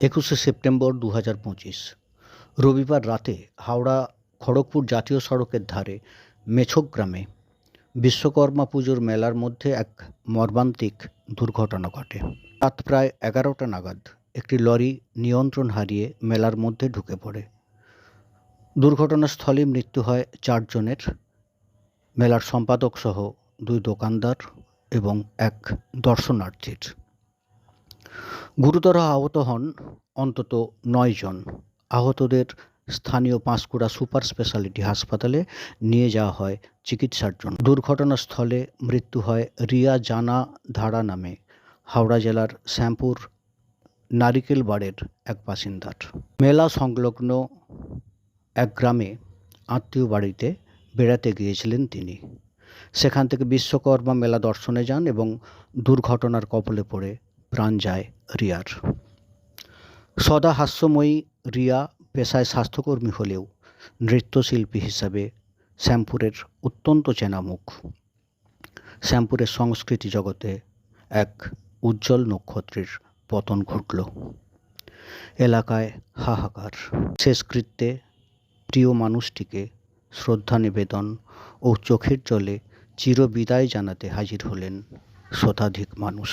একুশে সেপ্টেম্বর দু হাজার পঁচিশ। রবিবার রাতে হাওড়া খড়গপুর জাতীয় সড়কের ধারে মেছক গ্রামে বিশ্বকর্মা পুজোর মেলার মধ্যে এক মর্মান্তিক দুর্ঘটনা ঘটে। রাত প্রায় এগারোটা নাগাদ একটি লরি নিয়ন্ত্রণ হারিয়ে মেলার মধ্যে ঢুকে পড়ে। দুর্ঘটনাস্থলে মৃত্যু হয় চারজনের। মেলার সম্পাদক সহ দুই দোকানদার এবং এক দর্শনার্থীর। গুরুতর আহত হন অন্তত নয় জন। আহতদের স্থানীয় পাঁশকুড়া সুপার স্পেশালিটি হাসপাতালে নিয়ে যাওয়া হয় চিকিৎসার জন্য। দুর্ঘটনাস্থলে মৃত্যু হয় রিয়া জানা ধারা নামে, হাওড়া জেলার শ্যামপুর নারিকেল বাড়ের এক বাসিন্দার। মেলা সংলগ্ন এক গ্রামে আত্মীয় বাড়িতে বেড়াতে গিয়েছিলেন তিনি। সেখান থেকে বিশ্বকর্মা মেলা দর্শনে যান এবং দুর্ঘটনার কবলে পড়ে প্রাণ যায় রিয়ার। সদা হাস্যময়ী রিয়া পেশায় স্বাস্থ্যকর্মী হলেও নৃত্যশিল্পী হিসাবে শ্যামপুরের অত্যন্ত চেনা মুখ শ্যামপুরের সংস্কৃতি জগতে এক উজ্জ্বল নক্ষত্রের পতন ঘটল। এলাকায় হাহাকার। শেষকৃত্যে প্রিয় মানুষটিকে শ্রদ্ধা নিবেদন ও চোখের জলে চিরবিদায় জানাতে হাজির হলেন শতাধিক মানুষ।